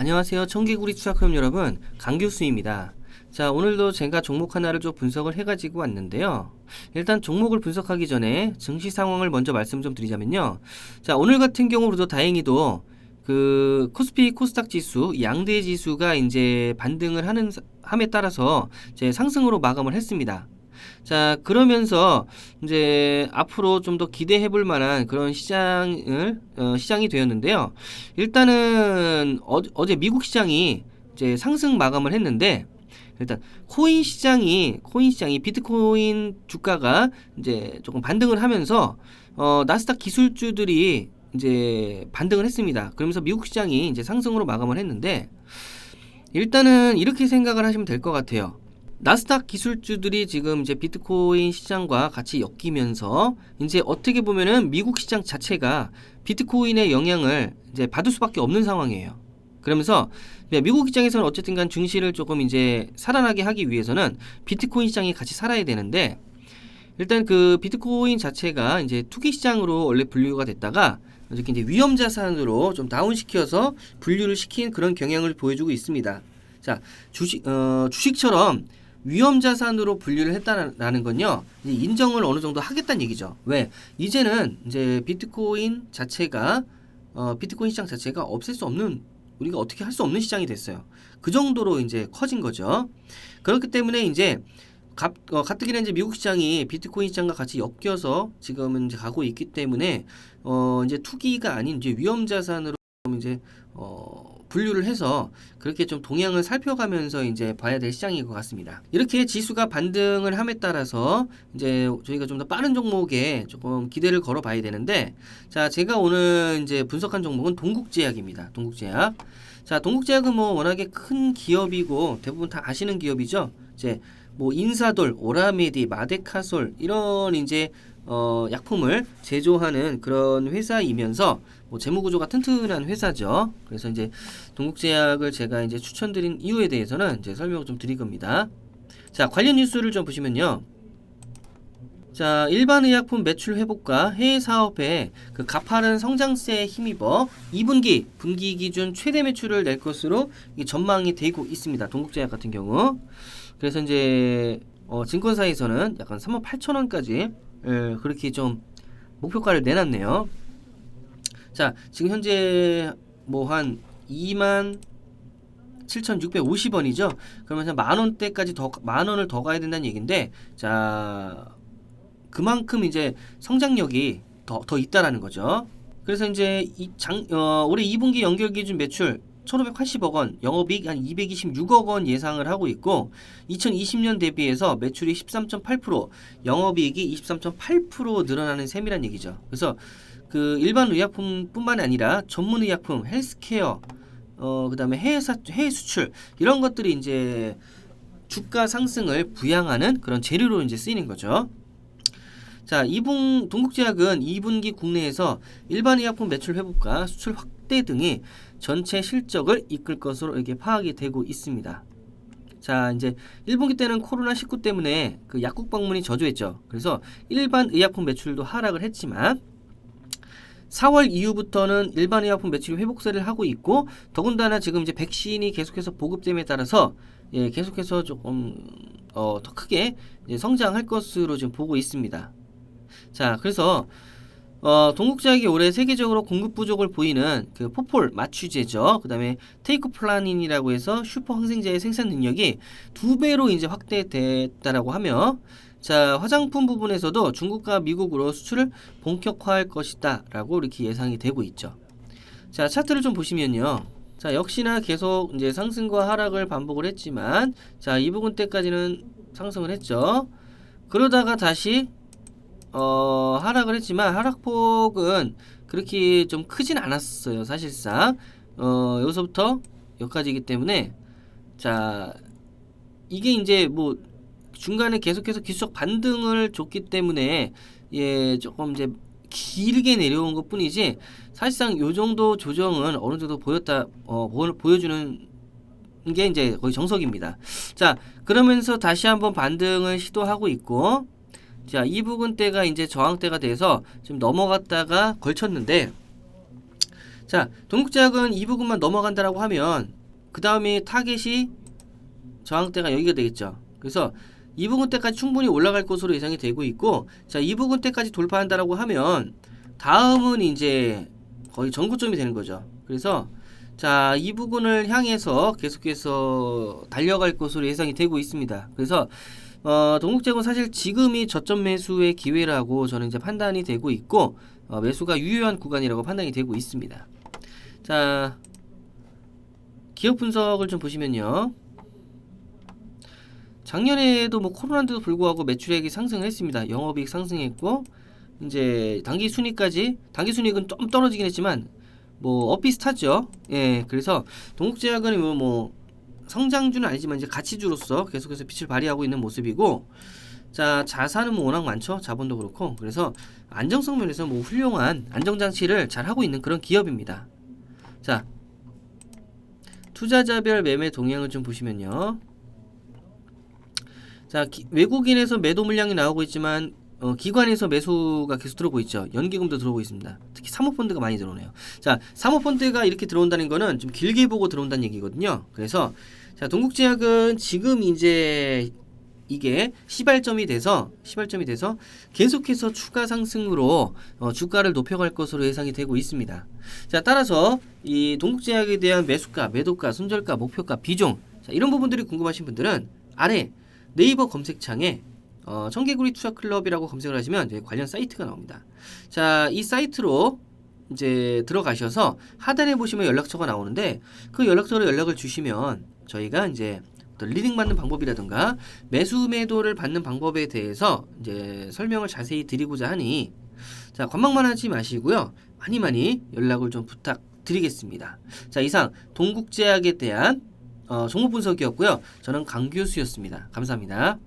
안녕하세요. 청개구리 투자클럽 여러분, 강 교수입니다. 자, 오늘도 제가 종목 하나를 좀 분석을 해가지고 왔는데요. 일단 종목을 분석하기 전에 증시 상황을 먼저 말씀 좀 드리자면요. 자, 오늘 같은 경우로도 다행히도 그 코스피 코스닥 지수 양대 지수가 이제 반등을 하는 함에 따라서 이제 상승으로 마감을 했습니다. 자, 그러면서 이제 앞으로 좀 더 기대해 볼 만한 그런 시장을 어, 시장이 되었는데요. 일단은 어, 어제 미국 시장이 이제 상승 마감을 했는데 일단 코인 시장이 코인 시장이 비트코인 주가가 이제 조금 반등을 하면서 어, 나스닥 기술주들이 이제 반등을 했습니다. 그러면서 미국 시장이 이제 상승으로 마감을 했는데 일단은 이렇게 생각을 하시면 될 것 같아요. 나스닥 기술주들이 지금 이제 비트코인 시장과 같이 엮이면서 이제 어떻게 보면은 미국 시장 자체가 비트코인의 영향을 이제 받을 수밖에 없는 상황이에요. 그러면서 네, 미국 입장에서는 어쨌든 간 증시를 조금 이제 살아나게 하기 위해서는 비트코인 시장이 같이 살아야 되는데 일단 그 비트코인 자체가 이제 투기 시장으로 원래 분류가 됐다가 이렇게 이제 위험 자산으로 좀 다운시켜서 분류를 시킨 그런 경향을 보여주고 있습니다. 자, 주식 어, 주식처럼 위험 자산으로 분류를 했다라는 건요. 인정을 어느 정도 하겠다는 얘기죠. 왜? 이제는 이제 비트코인 자체가 어, 비트코인 시장 자체가 없앨 수 없는 우리가 어떻게 할 수 없는 시장이 됐어요. 그 정도로 이제 커진 거죠. 그렇기 때문에 이제 갑, 어, 가뜩이나 이제 미국 시장이 비트코인 시장과 같이 엮여서 지금은 이제 가고 있기 때문에 어, 이제 투기가 아닌 이제 위험 자산으로 이제 어, 분류를 해서 그렇게 좀 동향을 살펴가면서 이제 봐야 될 시장인 것 같습니다. 이렇게 지수가 반등을 함에 따라서 이제 저희가 좀 더 빠른 종목에 조금 기대를 걸어 봐야 되는데 자, 제가 오늘 이제 분석한 종목은 동국제약입니다. 동국제약. 자, 동국제약은 뭐 워낙에 큰 기업이고 대부분 다 아시는 기업이죠. 이제 뭐 인사돌, 오라메디, 마데카솔 이런 이제 어, 약품을 제조하는 그런 회사이면서 뭐 재무 구조가 튼튼한 회사죠. 그래서 이제 동국제약을 제가 이제 추천드린 이유에 대해서는 이제 설명을 좀 드릴 겁니다. 자, 관련 뉴스를 좀 보시면요. 자, 일반 의약품 매출 회복과 해외 사업에 그 가파른 성장세에 힘입어 2분기 분기 기준 최대 매출을 낼 것으로 이 전망이 되고 있습니다. 동국제약 같은 경우. 그래서 이제 어, 증권사에서는 약간 3만 8천 원까지 예, 그렇게 좀 목표가를 내놨네요. 자, 지금 현재 뭐 한 2만 7,650원이죠. 그러면서 만 원대까지 더 만 원을 더 가야 된다는 얘기인데, 자 그만큼 이제 성장력이 더 더 있다라는 거죠. 그래서 이제 이 장, 어, 올해 2분기 연결 기준 매출 1,580억 원, 영업이익 한 226억 원 예상을 하고 있고 2020년 대비해서 매출이 13.8%, 영업이익이 23.8% 늘어나는 셈이란 얘기죠. 그래서 그 일반 의약품뿐만 아니라 전문 의약품, 헬스케어, 어 그다음에 해외 사, 해외 수출 이런 것들이 이제 주가 상승을 부양하는 그런 재료로 이제 쓰이는 거죠. 자, 이분 동국제약은 2분기 국내에서 일반 의약품 매출 회복과 수출 확대 등이 전체 실적을 이끌 것으로 이렇게 파악이 되고 있습니다. 자, 이제 1분기 때는 코로나19 때문에 그 약국 방문이 저조했죠. 그래서 일반 의약품 매출도 하락을 했지만 4월 이후부터는 일반 의약품 매출이 회복세를 하고 있고 더군다나 지금 이제 백신이 계속해서 보급됨에 따라서 예, 계속해서 조금 어, 더 크게 성장할 것으로 지금 보고 있습니다. 자, 그래서 어, 동국제약이 올해 세계적으로 공급 부족을 보이는 그 포폴 마취제죠. 그 다음에 테이크 플라닌이라고 해서 슈퍼 항생제의 생산 능력이 두 배로 이제 확대됐다라고 하며 자, 화장품 부분에서도 중국과 미국으로 수출을 본격화할 것이다 라고 이렇게 예상이 되고 있죠. 자, 차트를 좀 보시면요. 자, 역시나 계속 이제 상승과 하락을 반복을 했지만 자, 이 부분 때까지는 상승을 했죠. 그러다가 다시 어, 하락을 했지만 하락폭은 그렇게 좀 크진 않았어요. 사실상 어, 여기서부터 여기까지이기 때문에 자 이게 이제 뭐 중간에 계속해서 기술적 반등을 줬기 때문에 예 조금 이제 길게 내려온 것 뿐이지 사실상 요 정도 조정은 어느 정도 보였다 어 보 여주는 게 이제 거의 정석입니다. 자 그러면서 다시 한번 반등을 시도하고 있고 자, 이 부분대가 이제 저항대가 돼서 지금 넘어갔다가 걸쳤는데 자, 동국제약은 이 부분만 넘어간다라고 하면 그 다음에 타겟이 저항대가 여기가 되겠죠. 그래서 이 부분대까지 충분히 올라갈 것으로 예상이 되고 있고 자, 이 부분대까지 돌파한다라고 하면 다음은 이제 거의 전고점이 되는 거죠. 그래서 자, 이 부분을 향해서 계속해서 달려갈 것으로 예상이 되고 있습니다. 그래서 어, 동국제약은 사실 지금이 저점 매수의 기회라고 저는 이제 판단이 되고 있고 어, 매수가 유효한 구간이라고 판단이 되고 있습니다. 자, 기업 분석을 좀 보시면요. 작년에도 뭐 코로나인데도 불구하고 매출액이 상승을 했습니다. 영업이익 상승했고 이제 단기 순이익까지 단기 순이익은 좀 떨어지긴 했지만 뭐 엇비슷하죠. 예, 그래서 동국제약은 뭐, 뭐 성장주는 아니지만 이제 가치주로서 계속해서 빛을 발휘하고 있는 모습이고 자 자산은 뭐 워낙 많죠. 자본도 그렇고 그래서 안정성 면에서 뭐 훌륭한 안정장치를 잘 하고 있는 그런 기업입니다. 자 투자자별 매매 동향을 좀 보시면요. 자 기- 외국인에서 매도 물량이 나오고 있지만 어, 기관에서 매수가 계속 들어오고 있죠. 연기금도 들어오고 있습니다. 특히 사모펀드가 많이 들어오네요. 자, 사모펀드가 이렇게 들어온다는 거는 좀 길게 보고 들어온다는 얘기거든요. 그래서 자, 동국제약은 지금 이제 이게 시발점이 돼서 시발점이 돼서 계속해서 추가 상승으로 어, 주가를 높여갈 것으로 예상이 되고 있습니다. 자, 따라서 이 동국제약에 대한 매수가, 매도가, 손절가, 목표가, 비중 자, 이런 부분들이 궁금하신 분들은 아래 네이버 검색창에 어, 청개구리 투자 클럽이라고 검색을 하시면 관련 사이트가 나옵니다. 자, 이 사이트로 이제 들어가셔서 하단에 보시면 연락처가 나오는데 그 연락처로 연락을 주시면 저희가 이제 리딩 받는 방법이라든가 매수 매도를 받는 방법에 대해서 이제 설명을 자세히 드리고자 하니 자, 관망만 하지 마시고요. 많이 많이 연락을 좀 부탁드리겠습니다. 자, 이상 동국제약에 대한 어, 종목 분석이었고요. 저는 강교수였습니다. 감사합니다.